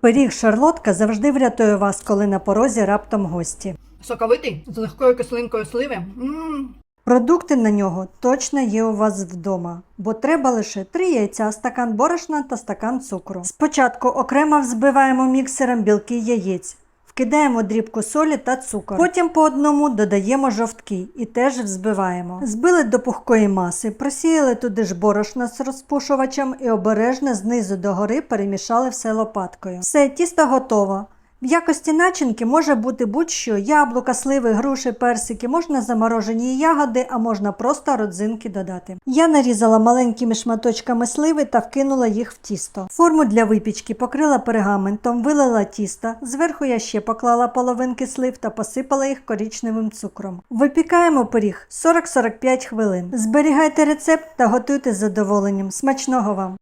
Пиріг шарлотка завжди врятує вас, коли на порозі раптом гості. Соковитий з легкою кислинкою сливи. М, Продукти на нього точно є у вас вдома, бо треба лише 3 яйця, стакан борошна та стакан цукру. Спочатку окремо взбиваємо міксером білки яєць. Вкидаємо дрібку солі та цукор. Потім по одному додаємо жовтки і теж взбиваємо. Збили до пухкої маси, просіяли туди ж борошна з розпушувачем і обережно знизу догори перемішали все лопаткою. Все, тісто готово. В якості начинки може бути будь-що яблука, сливи, груші, персики, можна заморожені ягоди, а можна просто родзинки додати. Я нарізала маленькими шматочками сливи та вкинула їх в тісто. Форму для випічки покрила пергаментом, вилила тісто. Зверху я ще поклала половинки слив та посипала їх корічневим цукром. Випікаємо пиріг 40-45 хвилин. Зберігайте рецепт та готуйте з задоволенням. Смачного вам!